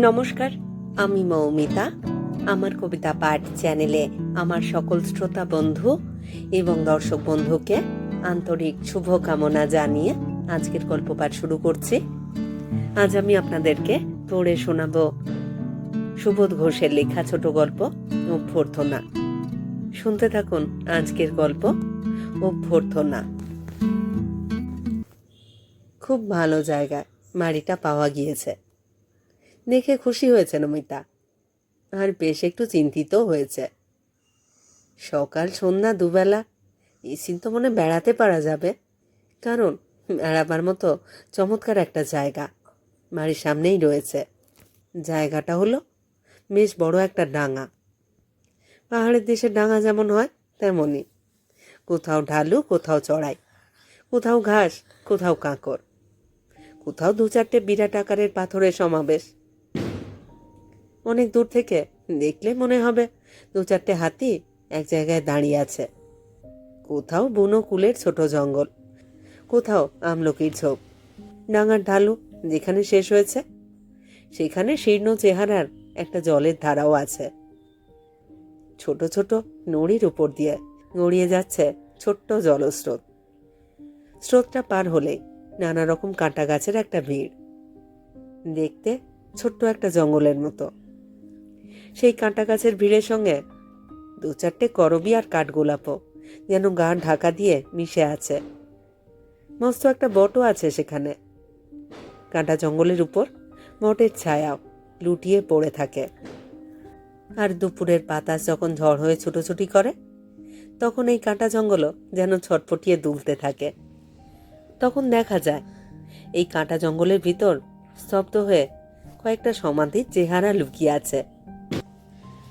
নমস্কার, আমি মৌমিতা। আমার কবিতা পাঠ চ্যানেলে আমার সকল শ্রোতা বন্ধু এবং দর্শক বন্ধুকে আন্তরিক শুভকামনা জানিয়ে আজকের গল্প পাঠ শুরু করছি। আজ আমি আপনাদেরকে পড়ে শোনাব সুবোধ ঘোষের লেখা ছোট গল্প, অভ্যর্থনা। শুনতে থাকুন আজকের গল্প, অভ্যর্থনা। খুব ভালো জায়গায় বাড়িটা পাওয়া গিয়েছে। দেখে খুশি হয়েছে নমিতা। আর বেশ একটু চিন্তিত হয়েছে। সকাল, সন্ধ্যা, দুবেলা এসিন তো মনে বেড়াতে পারা যাবে। কারণ বেড়াবার মতো চমৎকার একটা জায়গা বাড়ির সামনেই রয়েছে। জায়গাটা হলো বেশ বড় একটা ডাঙা। পাহাড়ের দেশের ডাঙা যেমন হয়, তেমনই। কোথাও ঢালু, কোথাও চড়াই। কোথাও ঘাস, কোথাও কাঁকর। কোথাও দু চারটে বিরাট আকারের পাথরের সমাবেশ। অনেক দূর থেকে। দেখলে মনে হবে দু চারটে হাতি এক জায়গায় দাঁড়িয়ে আছে। কোথাও বুনো কুলের ছোট জঙ্গল, কোথাও আমলকির ঝোপ, ডাঙার ঢালু যেখানে শেষ হয়েছে, সেখানে শীর্ণ চেহারার একটা জলের ধারাও আছে। ছোট ছোট নড়ির উপর দিয়ে গড়িয়ে যাচ্ছে ছোট্ট জলস্রোত। স্রোতটা পার হলেই নানা রকম কাঁটা গাছের একটা ভিড়। দেখতে ছোট্ট একটা জঙ্গলের মতো। সেই কাঁটা গাছের ভিড়ের সঙ্গে দু চারটে করবি আর কাঠগোলাপও যেন গা ঢাকা দিয়ে মিশে আছে। মস্ত একটা বটও আছে সেখানে। কাঁটা জঙ্গলের উপর বটের ছায়াও লুটিয়ে পড়ে থাকে। আর দুপুরের বাতাস যখন ঝড় হয়ে ছুটোছুটি করে, তখন এই কাঁটা জঙ্গলও যেন ছটফটিয়ে দুলতে থাকে। তখন দেখা যায়, এই কাঁটা জঙ্গলের ভিতর স্তব্ধ হয়ে কয়েকটা সমাধির চেহারা লুকিয়ে আছে।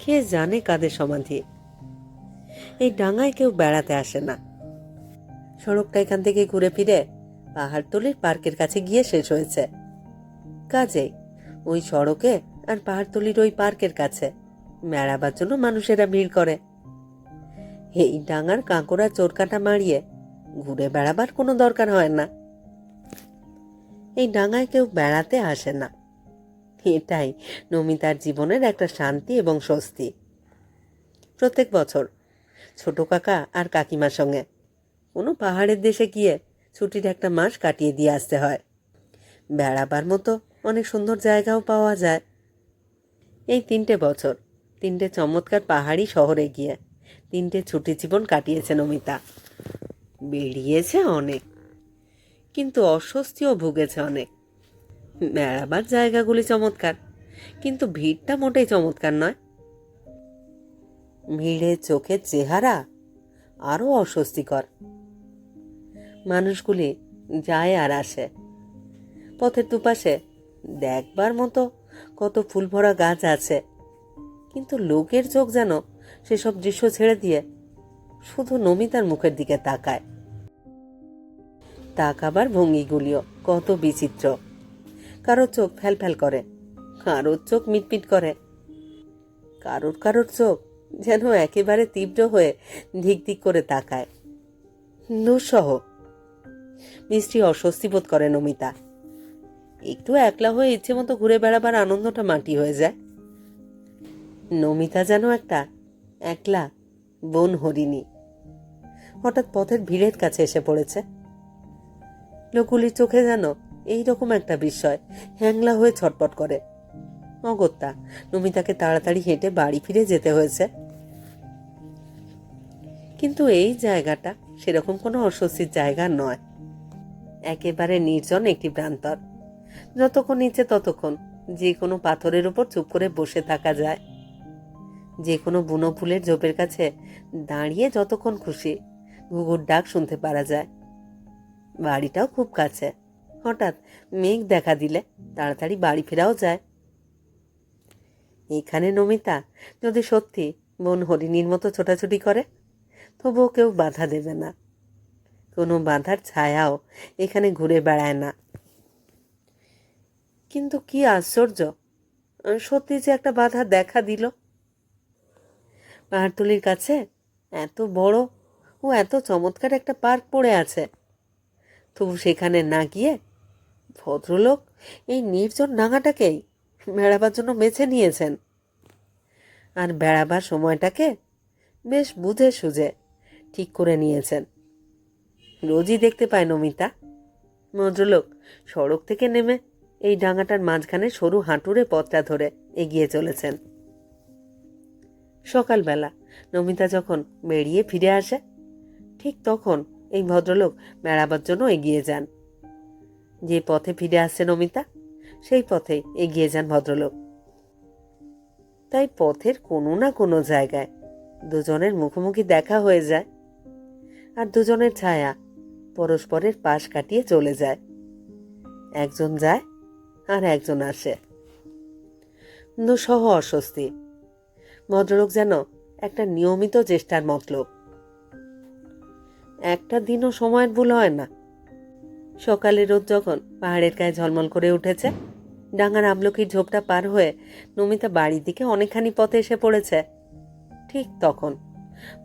কে জানে কাদের সমাধি। এই ডাঙায় কেউ বেড়াতে আসে না। সড়কটা এখান থেকে ঘুরে ফিরে পাহাড়তলির পার্কের কাছে গিয়ে শেষ হয়েছে। কাজেই ওই সড়কে আর পাহাড়তলির ওই পার্কের কাছে বেড়াবার জন্য মানুষেরা ভিড় করে। এই ডাঙার কাঁকড়া চোরকাটা মারিয়ে ঘুরে বেড়াবার কোনো দরকার হয় না। এই ডাঙায় কেউ বেড়াতে আসে না। এটাই। নমিতার জীবনের একটা শান্তি এবং স্বস্তি। প্রত্যেক বছর ছোট কাকা আর কাকিমার সঙ্গে। কোনো পাহাড়ের দেশে গিয়ে ছুটির একটা মাস কাটিয়ে দিয়ে আসতে হয়। বেড়াবার মতো অনেক সুন্দর জায়গাও পাওয়া যায়। এই তিনটে বছর, তিনটে চমৎকার পাহাড়ি শহরে গিয়ে তিনটে ছুটি জীবন কাটিয়েছে নমিতা। বেরিয়েছে অনেক, কিন্তু অস্বস্তিও ভুগেছে অনেক। বেড়াবার জায়গাগুলি চমৎকার, কিন্তু ভিড়টা মোটেই চমৎকার নয়। ভিড়ে চোখের চেহারা আরও অস্বস্তিকর। মানুষগুলি যায় আর আসে। পথের দুপাশে দেখবার মতো কত ফুল ভরা গাছ আছে, কিন্তু লোকের চোখ যেন সেসব দৃশ্য ছেড়ে দিয়ে শুধু নমিতার মুখের দিকে তাকায়। তাকাবার ভঙ্গিগুলিও কত বিচিত্র। কারোর চোখ ফ্যাল ফ্যাল করে, কারোর চোখ মিটমিট করে। কারোর কারোর চোখ যেন একেবারে তীব্র হয়ে ধিক ধিক করে তাকায়। দুঃসহ। মিষ্টি অস্বস্তি বোধ করে নমিতা। একটু একলা হয়ে ইচ্ছে মতো ঘুরে বেড়াবার আনন্দটা মাটি হয়ে যায়। নমিতা যেন একটা একলা বন হরিণী। হঠাৎ পথের ভিড়ের কাছে এসে পড়েছে। লোকগুলির চোখে যেন এইরকম একটা বিষয়। হ্যাংলা হয়ে ছটপট করে। অগত্যা, নমিতাকে তাড়াতাড়ি হেঁটে বাড়ি ফিরে যেতে হয়েছে। কিন্তু এই জায়গাটা সেরকম কোনো অস্বস্তির জায়গা নয়। একেবারে নির্জন একটি প্রান্তর। যতক্ষণ ইচ্ছে ততক্ষণ যে কোনো পাথরের উপর চুপ করে বসে থাকা যায়। যে কোনো বুনো ফুলের ঝোপের কাছে দাঁড়িয়ে যতক্ষণ খুশি ঘুঘুর ডাক শুনতে পারা যায়। বাড়িটাও খুব কাছে। হঠাৎ মেঘ দেখা দিলে তাড়াতাড়ি বাড়ি ফেরাও যায়। এখানে নমিতা যদি সত্যি বোন হরিণীর মতো ছোটাছুটি করে, তবুও কেউ বাধা দেবে না। কোনো বাধার ছায়াও এখানে ঘুরে বেড়ায় না। কিন্তু কি আশ্চর্য, সত্যি যে একটা বাধা দেখা দিল। পাহাড়তলির কাছে এত বড় ও এত চমৎকার একটা পার্ক পড়ে আছে। তবু সেখানে না গিয়ে ভদ্রলোক এই নির্জন ডাঙাটাকেই বেড়াবার জন্য বেছে নিয়েছেন। আর বেড়াবার সময়টাকে বেশ বুঝে সুঝে ঠিক করে নিয়েছেন। রোজই দেখতে পায় নমিতা। ভদ্রলোক সড়ক থেকে নেমে এই ডাঙাটার মাঝখানে সরু হাঁটুরে পথটা ধরে এগিয়ে চলেছেন। সকালবেলা নমিতা যখন বেরিয়ে ফিরে আসে, ঠিক তখন এই ভদ্রলোক বেড়াবার জন্য এগিয়ে যান। যে পথে ফিরে আসছে নমিতা সেই পথে এগিয়ে যান ভদ্রলোক। তাই পথের কোনো না কোনো জায়গায় দুজনের মুখোমুখি দেখা হয়ে যায় আর দুজনের ছায়া পরস্পরের পাশ কাটিয়ে চলে যায়। একজন যায় আর একজন আসে। দুঃসহ অস্বস্তি। ভদ্রলোক যেন একটা নিয়মিত চেষ্টার মতলব। একটা দিনও সময়ের ভুল হয় না। সকালে রোদ যখন পাহাড়ের গায়ে ঝলমল করে উঠেছে, ডাঙার আমলকির ঝোপটা পার হয়ে নমিতা বাড়ির দিকে অনেকখানি পথে এসে পড়েছে। ঠিক তখন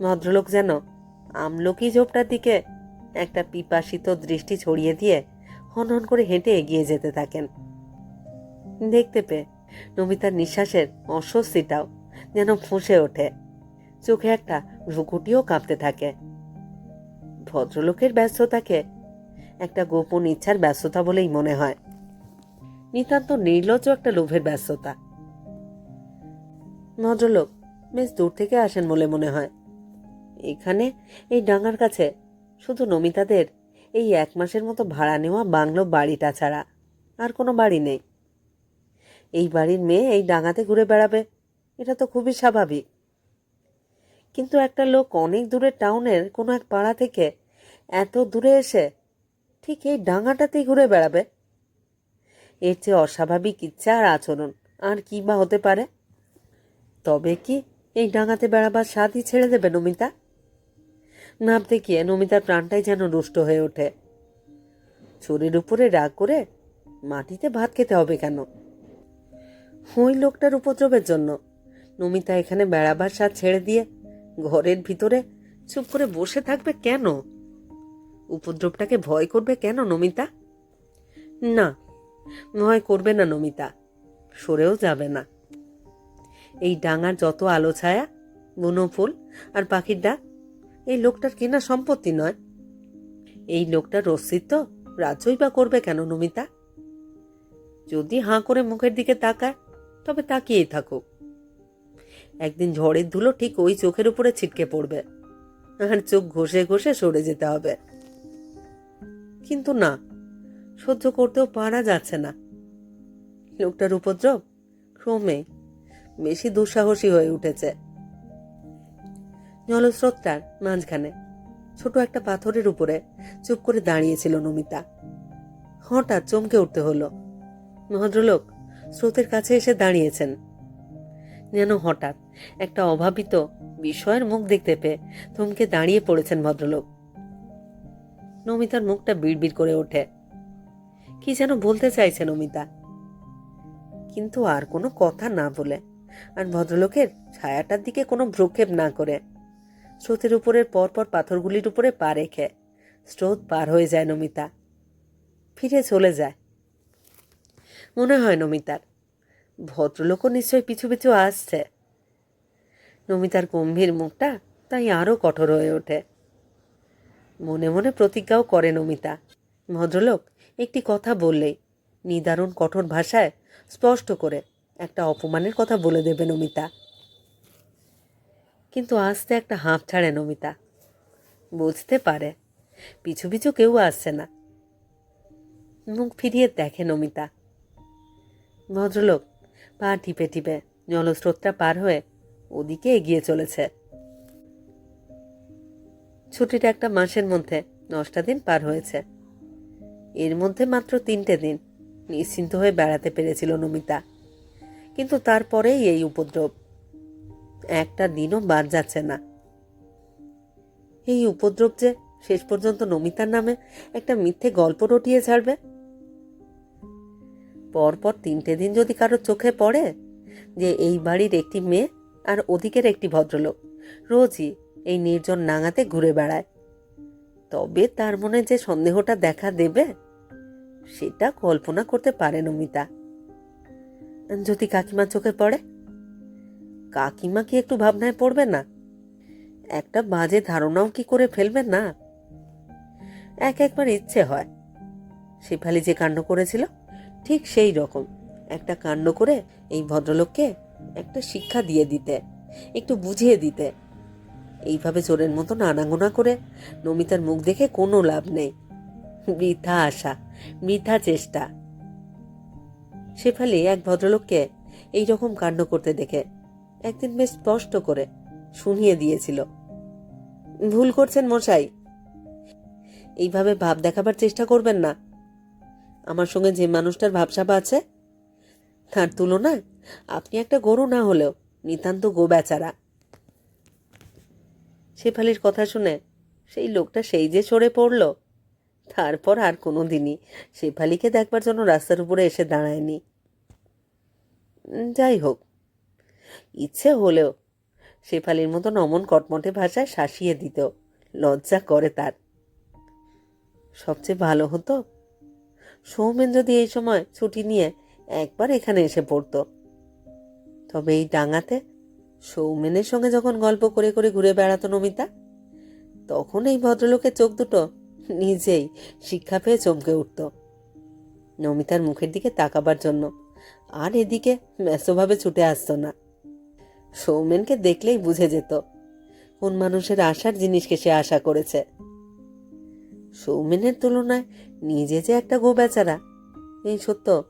ভদ্রলোক যেন আমলকি ঝোপটার দিকে একটা পিপাসিত দৃষ্টি ছড়িয়ে দিয়ে হনহন করে হেঁটে এগিয়ে যেতে থাকেন। দেখতে পেয়ে নমিতার নিঃশ্বাসের অস্বস্তিটাও যেন ফুঁসে ওঠে। চোখে একটা ভ্রুকুটিও কাঁপতে থাকে। ভদ্রলোকের ব্যস্ততাকে একটা গোপন ইচ্ছার ব্যস্ততা বলেই মনে হয়। নিতান্ত নির্লজ্জ একটা লোভের ব্যস্ততা। ভদ্রলোক বেশ দূর থেকে আসেন বলে মনে হয়। এখানে এই ডাঙার কাছে শুধু নমিতাদের এই এক মাসের মতো ভাড়া নেওয়া বাংলো বাড়িটা ছাড়া আর কোনো বাড়ি নেই। এই বাড়ির মেয়ে এই ডাঙাতে ঘুরে বেড়াবে, এটা তো খুবই স্বাভাবিক। কিন্তু একটা লোক অনেক দূরের টাউনের কোনো এক পাড়া থেকে এত দূরে এসে ঠিক এই ডাঙাটাতেই ঘুরে বেড়াবে। এর চেয়ে অস্বাভাবিক ইচ্ছা আর আচরণ, আর কি বা হতে পারে? তবে কি এই ডাঙাতে বেড়াবার স্বাদই ছেড়ে দেবে নমিতা? ভাবতে গিয়ে নমিতার প্রাণটাই যেন রুষ্ট হয়ে ওঠে। চুরির উপরে রাগ করে মাটিতে ভাত খেতে হবে কেন? ওই লোকটার উপদ্রবের জন্য নমিতা এখানে বেড়াবার স্বাদ ছেড়ে দিয়ে ঘরের ভিতরে চুপ করে বসে থাকবে কেন? উপদ্রবটাকে ভয় করবে কেন, নমিতা? না, ভয় করবে না, নমিতা। সরেও যাবে না। এই ডাঙার যত আলো ছায়া, বুনো ফুল আর পাখির ডাক, এই লোকটার কেনা সম্পত্তি নয়। এই লোকটার অস্তিত্ব রাজ্যই বা করবে কেন, নমিতা? যদি হাঁ করে মুখের দিকে তাকায়, তবে তাকিয়েই থাকুক। একদিন ঝড়ের ধুলো ঠিক ওই চোখের উপরে ছিটকে পড়বে। আর চোখ ঘষে ঘষে সরে যেতে হবে। কিন্তু না, সহ্য করতেও পারা যাচ্ছে না। লোকটার উপদ্রব ক্রমে বেশি দুঃসাহসী হয়ে উঠেছে। জলস্রোতটার মাঝখানে, ছোট একটা পাথরের উপরে চুপ করে দাঁড়িয়েছিল নমিতা। হঠাৎ চমকে উঠতে হলো। ভদ্রলোক স্রোতের কাছে এসে দাঁড়িয়েছেন। যেন হঠাৎ একটা অভাবিত বিষয়ের মুখ দেখতে পেয়ে থমকে দাঁড়িয়ে পড়েছেন ভদ্রলোক। নমিতার মুখটা বিড়বিড় করে ওঠে। কি যেন বলতে চাইছে নমিতা। কিন্তু আর কোনো কথা না বলে, আর ভদ্রলোকের ছায়াটার দিকে কোনো ভ্রুক্ষেপ না করে। স্রোতের উপরের পরপর পাথরগুলির উপরে পা রেখে স্রোত পার হয়ে যায় নমিতা। ফিরে চলে যায়। মনে হয় নমিতার। ভদ্রলোকও নিশ্চয়ই পিছু পিছু আসছে। নমিতার গম্ভীর মুখটা তাই আরও কঠোর হয়ে ওঠে। মনে মনে প্রতিজ্ঞাও করে নমিতা। ভদ্রলোক একটি কথা বললেই নিদারুণ কঠোর ভাষায় স্পষ্ট করে একটা অপমানের কথা বলে দেবে নমিতা। কিন্তু আসতে একটা হাঁপ ছাড়ে নমিতা। বুঝতে পারে, পিছু পিছু কেউ আসছে না। মুখ ফিরিয়ে দেখে নমিতা। ভদ্রলোক পা টিপে টিপে জলস্রোতটা পার হয়ে ওদিকে এগিয়ে চলেছে। ছুটিটা একটা মাসের মধ্যে দশটা দিন পার হয়েছে। এর মধ্যে মাত্র তিনটে দিন নিশ্চিন্ত হয়ে বেড়াতে পেরেছিল নমিতা। কিন্তু তারপরেই এই উপদ্রব। একটা দিনও বাদ যাচ্ছে না। এই উপদ্রব যে শেষ পর্যন্ত নমিতার নামে একটা মিথ্যে গল্প রটিয়ে ছাড়বে? পরপর তিনটে দিন যদি কারোর চোখে পড়ে যে এই বাড়ির একটি মেয়ে আর ওদিকের একটি ভদ্রলোক, রোজই এই নির্জন নাঙাতে ঘুরে বেড়ায়। তবে তার মনে যে সন্দেহটা দেখা দেবে, সেটা কল্পনা করতে পারে নমিতা। যদি কাকিমা চোখে পড়ে? কাকিমা কি একটু ভাবনায় পড়বে না? একটা বাজে ধারণাও কি করে ফেলবেন না? এক একবার ইচ্ছে হয়। শেফালি যে কাণ্ড করেছিল, ঠিক সেই রকম। একটা কাণ্ড করে এই ভদ্রলোককে একটা শিক্ষা দিয়ে দিতে, একটু বুঝিয়ে দিতে। এইভাবে চোরের মতো নানাগোনা করে নমিতার মুখ দেখে কোনো লাভ নেই। বৃথা আশা বৃথা চেষ্টা। শেফালি এক ভদ্রলোককে এই রকম কাণ্ড করতে দেখে একদিন বেশ স্পষ্ট করে শুনিয়ে দিয়েছিল। ভুল করছেন মশাই। এইভাবে ভাব দেখাবার চেষ্টা করবেন না। আমার সঙ্গে যে মানুষটার ভাবসাবা আছে, তার তুলনায় আপনি একটা গরু না হলেও নিতান্ত গো বেচারা শেফালির কথা শুনে সেই লোকটা সেই যে সরে পড়ল। তারপর আর কোনো দিনই শেফালিকে দেখবার জন্য রাস্তার উপরে এসে দাঁড়ায়নি। যাই হোক, ইচ্ছে হলেও শেফালির মতন অমন কটমটে ভাষায় শাসিয়ে দিত, লজ্জা করে তার। সবচেয়ে ভালো হতো, সৌমেন যদি এই সময় ছুটি নিয়ে একবার এখানে এসে পড়তো। তবে এই ডাঙাতে সৌমেনের সঙ্গে যখন গল্প করে করে ঘুরে বেড়াতো নমিতা, তখন এই ভদ্রলোকের চোখ দুটো নিজেই শিক্ষা পেয়ে চমকে উঠত। নমিতার মুখের দিকে তাকাবার জন্য আর এদিকে ব্যস্তভাবে ছুটে আসতো না। সৌমেনকে দেখলেই বুঝে যেত কোন মানুষের আশার জিনিসকে সে আশা করেছে। সৌমেনের তুলনায় নিজে যে একটা গো বেচারা এই সত্য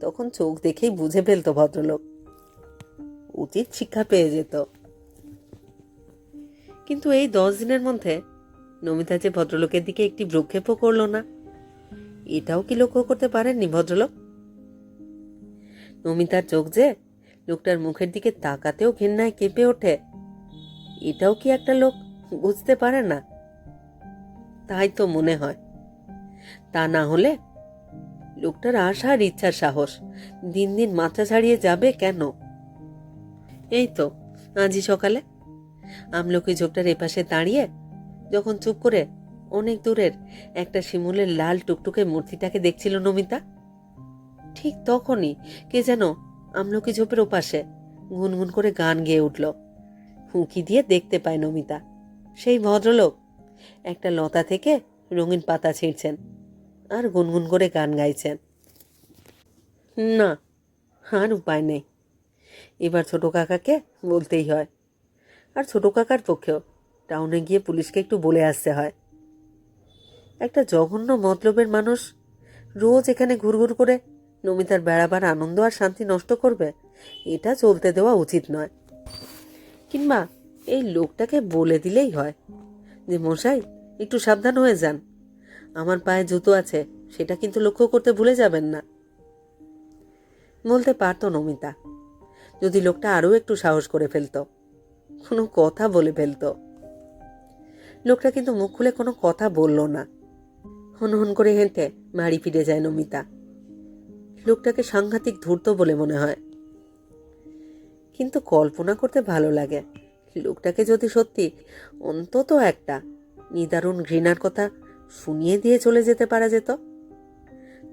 তখন চোখ দেখেই বুঝে ফেলতো ভদ্রলোক। উচিত শিক্ষা পেয়ে যেত। কিন্তু এই দশ দিনের মধ্যে নমিতা যে ভদ্রলোকের দিকে একটি ভ্রুক্ষেপও করল না, এটাও কি লক্ষ্য করতে পারেননি ভদ্রলোক? নমিতার চোখ যে লোকটার মুখের দিকে তাকাতেও ঘেন্নায় কেঁপে ওঠে, এটাও কি একটা লোক বুঝতে পারে না? তাই তো মনে হয়। তা না হলে লোকটার আশা আর ইচ্ছার সাহস দিন দিন মাথা ছাড়িয়ে যাবে কেন? এই তো, আজই সকালে। আমলকি ঝোপটার এপাশে দাঁড়িয়ে যখন চুপ করে অনেক দূরের একটা শিমুলের লাল টুকটুকে মূর্তিটাকে দেখছিল নমিতা। ঠিক তখনই কে যেন আমলকি ঝোপের ওপাশে গুনগুন করে গান গেয়ে উঠল। হুঁকি দিয়ে দেখতে পায় নমিতা। সেই ভদ্রলোক একটা লতা থেকে রঙিন পাতা ছিঁড়ছেন আর গুনগুন করে গান গাইছেন। না, আর উপায় নেই। এবার ছোটো কাকাকে বলতেই হয়। আর ছোটো কাকার পক্ষেও টাউনে গিয়ে পুলিশকে একটু বলে আসতে হয়। একটা জঘন্য মতলবের মানুষ রোজ এখানে ঘুরঘুর করে নমিতার বেড়াবার আনন্দ আর শান্তি নষ্ট করবে, এটা চলতে দেওয়া উচিত নয়। কিংবা এই লোকটাকে বলে দিলেই হয় যে, মশাই, একটু সাবধান হয়ে যান। আমার পায়ে জুতো আছে, সেটা কিন্তু লক্ষ্য করতে ভুলে যাবেন না। বলতে পারতো নমিতা। যদি লোকটা আরও একটু সাহস করে ফেলতো। কোনো কথা বলে ফেলতো। লোকটা কিন্তু মুখ খুলে কোনো কথা বলল না। হন হন করে হেঁটে বাড়ি ফিরে যায় নমিতা। লোকটাকে সাংঘাতিক ধূর্ত বলে মনে হয়। কিন্তু কল্পনা করতে ভালো লাগে। লোকটাকে যদি সত্যি অন্তত একটা নিদারুণ ঘৃণার কথা শুনিয়ে দিয়ে চলে যেতে পারা যেত।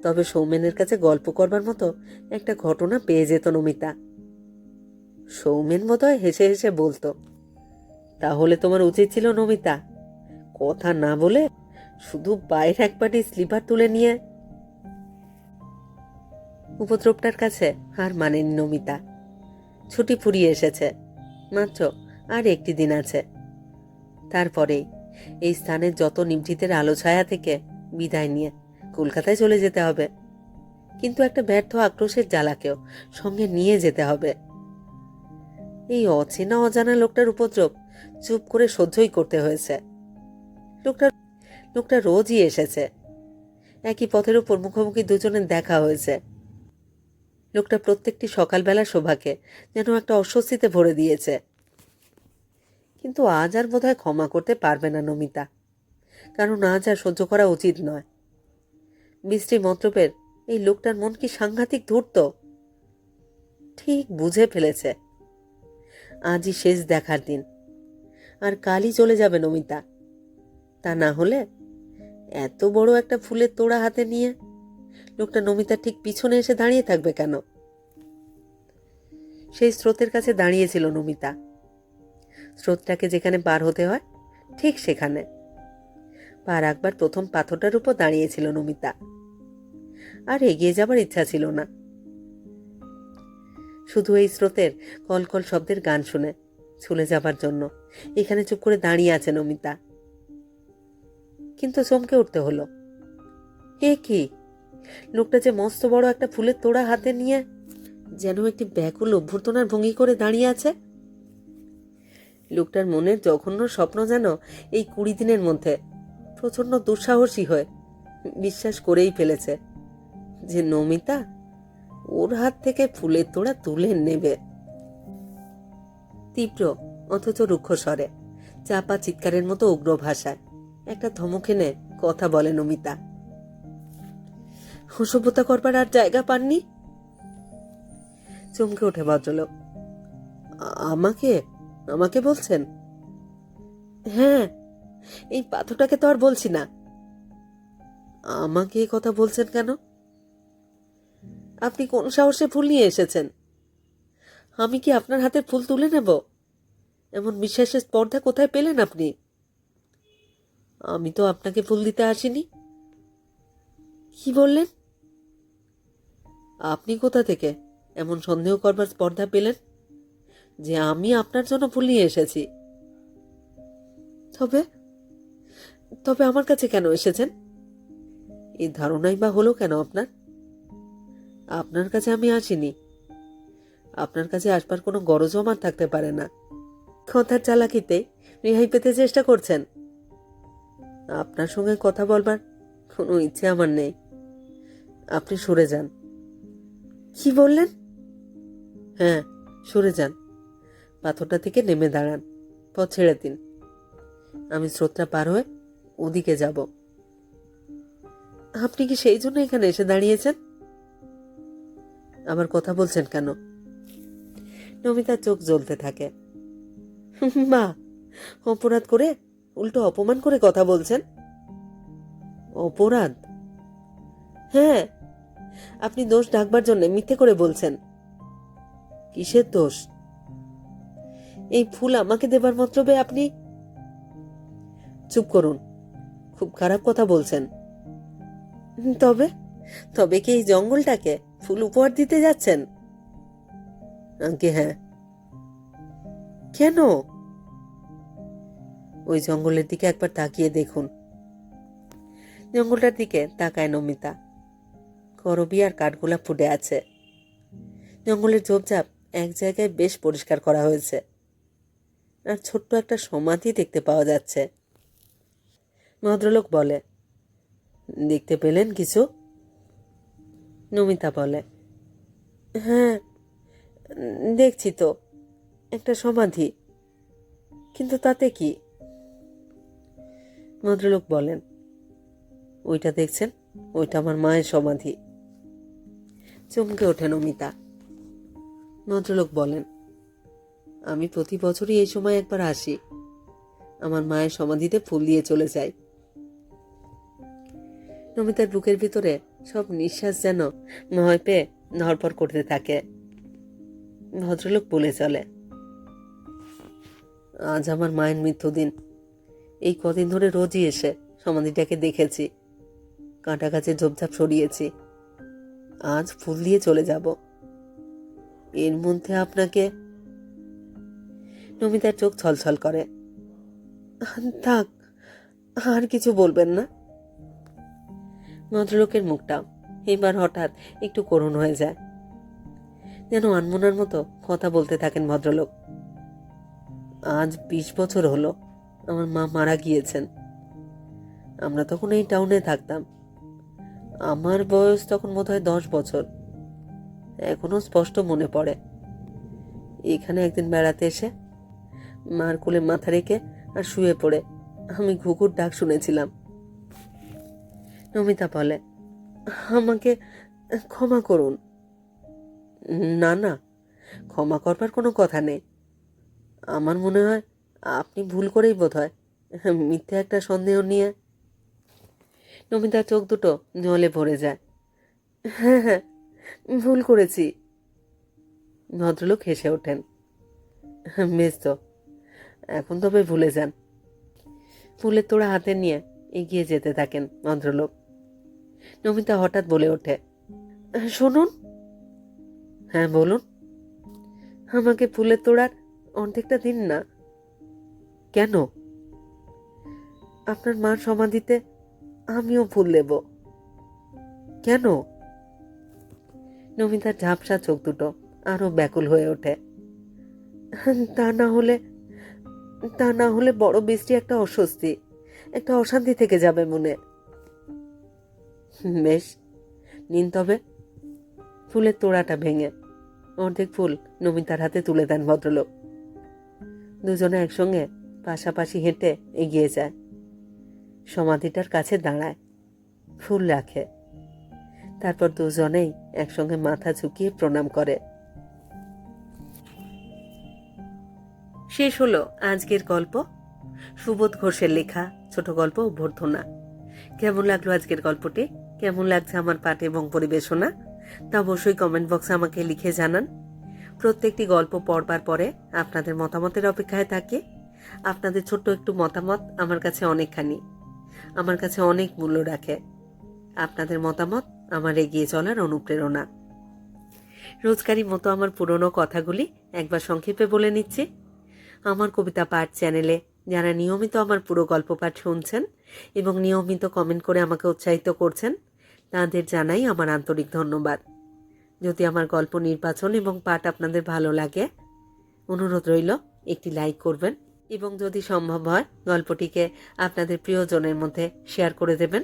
তবে সৌমেনের কাছে গল্প করবার মতো একটা ঘটনা পেয়ে যেত নমিতা। সৌমেন বোধহয় হেসে হেসে বলতো, তাহলে তোমার উচিত ছিল নমিতা, কথা না বলে শুধু বাইরে এক পাটি স্লিপার তুলে নিয়ে উপদ্রবটার কাছে আর মানেনি নমিতা। ছুটি ফুরিয়ে এসেছে, মাত্র আর একটি দিন আছে। তারপরেই এই স্থানের যত নিভৃতের আলো ছায়া থেকে বিদায় নিয়ে কলকাতায় চলে যেতে হবে। কিন্তু একটা ব্যর্থ আক্রোশের জ্বালাকেও সঙ্গে নিয়ে যেতে হবে। এই অচেনা অজানা লোকটার উপদ্রব চুপ করে সহ্যই করতে হয়েছে। লোকটা লোকটা রোজই এসেছে। একই পথের উপর মুখোমুখি দুজনের দেখা হয়েছে। লোকটা প্রত্যেকটি সকালবেলা শোভাকে যেন একটা অস্বস্তিতে ভরে দিয়েছে। কিন্তু আজ আর বোধহয় ক্ষমা করতে পারবে না নমিতা। কারণ আজ আর সহ্য করা উচিত নয়। বৃষ্টি মন্ত্রপের এই লোকটার মন কি সাংঘাতিক ধূর্ত? ঠিক বুঝে ফেলেছে। আজই শেষ দেখার দিন। আর কালই চলে যাবে নমিতা। তা না হলে এত বড় একটা ফুলের তোড়া হাতে নিয়ে লোকটা নমিতার ঠিক পিছনে এসে দাঁড়িয়ে থাকবে কেন? সেই স্রোতের কাছে দাঁড়িয়েছিল নমিতা। স্রোতটাকে যেখানে পার হতে হয় ঠিক সেখানে। পা রাখবার প্রথম পাথরটার উপর দাঁড়িয়েছিল নমিতা। আর এগিয়ে যাবার ইচ্ছা ছিল না। শুধু এই স্রোতের কলকল শব্দের গান শুনে ছুলে যাবার জন্য। এখানে চুপ করে দাঁড়িয়ে আছে নমিতা কিন্তু চমকে উঠতে হলো। এ কি? লোকটা যে মস্ত বড় একটা ফুলের তোড়া হাতে নিয়ে যেন একটি ব্যাকুল অভ্যর্থনার ভঙ্গি করে দাঁড়িয়ে আছে। লোকটার মনের জঘন্য স্বপ্ন যেন এই কুড়ি দিনের মধ্যে প্রচণ্ড দুঃসাহসী হয়ে বিশ্বাস করেই ফেলেছে। যে নমিতা ওর হাত থেকে ফুলের তোড়া তুলে নেবে। তীব্র, অথচ রুক্ষ স্বরে, চাপা চিৎকারের মতো উগ্র ভাষায়। একটা ধমক এনে কথা বলে নমিতা। অসভ্যতা করবার আর জায়গা পাননি? চমকে ওঠে ভদ্রলোক। আমাকে? আমাকে বলছেন? হ্যাঁ এই পাথরটাকে তো আর বলছি না। আমাকে কথা বলছেন কেন? আপনি কোন সাহসে ফুল নিয়ে এসেছেন? আমি কি আপনার হাতে ফুল তুলে নেব? এমন বিশ্বাসের স্পর্ধা কোথায় পেলেন আপনি? আমি তো আপনাকে ফুল দিতে আসিনি। কি বললেন? আপনি কোথা থেকে? এমন সন্দেহ করবার স্পর্ধা পেলেন যে আমি আপনার জন্য ফুল নিয়ে এসেছি। তবে তবে আমার কাছে কেন এসেছেন? এই ধারণাই বা হলো কেন আপনার? আপনার কাছে আমি আসিনি। আপনার কাছে আসবার কোনো গরজও আমার থাকতে পারে না। কথার চালাকিতে রেহাই পেতে চেষ্টা করছেন। আপনার সঙ্গে কথা বলবার কোনো ইচ্ছে আমার নেই। আপনি সরে যান। কি বললেন? হ্যাঁ সরে যান। পাথরটা থেকে নেমে দাঁড়ান। পথ ছেড়ে দিন। আমি স্রোতটা পার হয়ে ওদিকে যাব। আপনি কি সেই জন্য এখানে এসে দাঁড়িয়েছেন? আবার কথা বলছেন কেন? নমিতার চোখ জ্বলতে থাকে। মা, অপরাধ করে, উল্টো অপমান করে কথা বলছেন? অপরাধ? হ্যাঁ আপনি দোষ ডাকবার জন্য মিথ্যে করে বলছেন। কিসের দোষ? এই ফুল আমাকে দেবার মতলবে আপনি? চুপ করুন, খুব খারাপ কথা বলছেন। তবে তবে কি এই জঙ্গলটাকে ফুল উপহার দিতে যাচ্ছেন? আঙ্কে হ্যাঁ। কেন? ওই জঙ্গলের দিকে একবার তাকিয়ে দেখুন। জঙ্গলটার দিকে তাকায় নমিতা। করবি আর কাঠগোলা ফুটে আছে। জঙ্গলের ঝোপঝাপ এক জায়গায় বেশ পরিষ্কার করা হয়েছে। আর ছোট্ট একটা সমাধি দেখতে পাওয়া যাচ্ছে। ভদ্রলোক বলে, দেখতে পেলেন কিছু? নমিতা বলে। হ্যাঁ দেখছি তো, একটা সমাধি। কিন্তু তাতে কি? ভদ্রলোক বলেন, ওইটা দেখছেন? ওইটা আমার মায়ের সমাধি। চমকে ওঠে নমিতা। ভদ্রলোক বলেন, আমি প্রতি বছরই এই সময় একবার আসি। আমার মায়ের সমাধিতে ফুল দিয়ে চলে যাই। নমিতার বুকের ভিতরে সব নিঃশ্বাস যেন ভয় পেয়ে ধরপড় করতে থাকে। ভদ্রলোক বলে চলে, আজ আমার মায়ের মৃত্যুদিন। এই কদিন ধরে রোজই এসে সমাধিটাকে দেখেছি। কাঁটা গাছের ঝোপঝাপ সরিয়েছি। আজ ফুল দিয়ে চলে যাব। এর মধ্যে আপনাকে নমিতার চোখ ছলছল করে। থাক, আর কিছু বলবেন না। ভদ্রলোকের মুখটা এবার হঠাৎ একটু করুণ হয়ে যায়। যেন আনমনার মতো কথা বলতে থাকেন ভদ্রলোক। আজ বিশ বছর হলো, আমার মা মারা গিয়েছেন। আমরা তখন এই টাউনে থাকতাম। আমার বয়স তখন বোধ হয় দশ বছর। এখনও স্পষ্ট মনে পড়ে। এখানে একদিন বেড়াতে এসে মার কোলে মাথা রেখে আর শুয়ে পড়ে। আমি ঘুঘুর ডাক শুনেছিলাম। নমিতা বলে, আমাকে ক্ষমা করুন। না না, ক্ষমা করবার কোনো কথা নেই। আমার মনে হয় আপনি ভুল করেই বোধ হয় মিথ্যে একটা সন্দেহ নিয়ে নমিতার চোখ দুটো জলে ভরে যায়। হ্যাঁ হ্যাঁ ভুল করেছি। ভদ্রলোক হেসে ওঠেন। বেশ তো, এখন তবে ভুলে যান। ফুলের তোড়া হাতে নিয়ে এগিয়ে যেতে থাকেন ভদ্রলোক। নমিতা হঠাৎ বলে ওঠে, শুনুন। হ্যাঁ বলুন। আমাকে ফুলের তোড়ার অর্ধেকটা দিন না। কেন? আপনার মার সমাধিতে আমিও ফুল দেব। কেন? নমিতার ঝাপসা চোখ দুটো আরও ব্যাকুল হয়ে ওঠে। তা না হলে, তা না হলে বড় বৃষ্টি একটা অস্বস্তি, একটা অশান্তি থেকে যাবে মনে। বেশ, নিন তবে। ফুলের তোড়াটা ভেঙে অর্ধেক ফুল নমিতার হাতে তুলে দেন ভদ্রলোক। দুজনে একসঙ্গে পাশাপাশি হেঁটে এগিয়ে যায়। সমাধিটার কাছে দাঁড়ায়, ফুল রাখে। তারপর দুজনেই একসঙ্গে মাথা ঝুঁকিয়ে প্রণাম করে। শেষ হলো আজকের গল্প। সুবোধ ঘোষের লেখা ছোট গল্প অভ্যর্থনা। কেমন লাগল আজকের গল্পটি? কেমন লাগছে আমার পাঠ এবং পরিবেশনা? তা অবশ্যই কমেন্ট বক্সে আমাকে লিখে জানান। প্রত্যেকটি গল্প পড়বার পরে আপনাদের মতামতের অপেক্ষায় থাকে। আপনাদের ছোট্ট একটু মতামত আমার কাছে অনেকখানি, আমার কাছে অনেক মূল্য রাখে। আপনাদের মতামত আমার এগিয়ে চলার অনুপ্রেরণা। রোজকারি মতো আমার পুরনো কথাগুলি একবার সংক্ষেপে বলে নিচ্ছি। আমার কবিতা পাঠ চ্যানেলে যারা নিয়মিত আমার পুরো গল্প পাঠ শুনছেন এবং নিয়মিত কমেন্ট করে আমাকে উৎসাহিত করছেন তাদের জানাই আমার আন্তরিক ধন্যবাদ। যদি আমার গল্প নির্বাচন এবং পাঠ আপনাদের ভালো লাগে, অনুরোধ রইল একটি লাইক করবেন এবং যদি সম্ভব হয়, গল্পটিকে আপনাদের প্রিয়জনের মধ্যে শেয়ার করে দেবেন।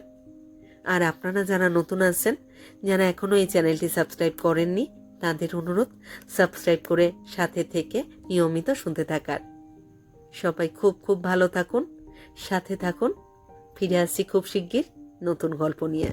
আর আপনারা যারা নতুন আসছেন যারা এখনও এই চ্যানেলটি সাবস্ক্রাইব করেননি, তাদের অনুরোধ সাবস্ক্রাইব করে সাথে থেকে নিয়মিত শুনতে থাকার। সবাই খুব খুব ভালো থাকুন, সাথে থাকুন, ফিরে আসছি খুব শিগগির নতুন গল্প নিয়ে।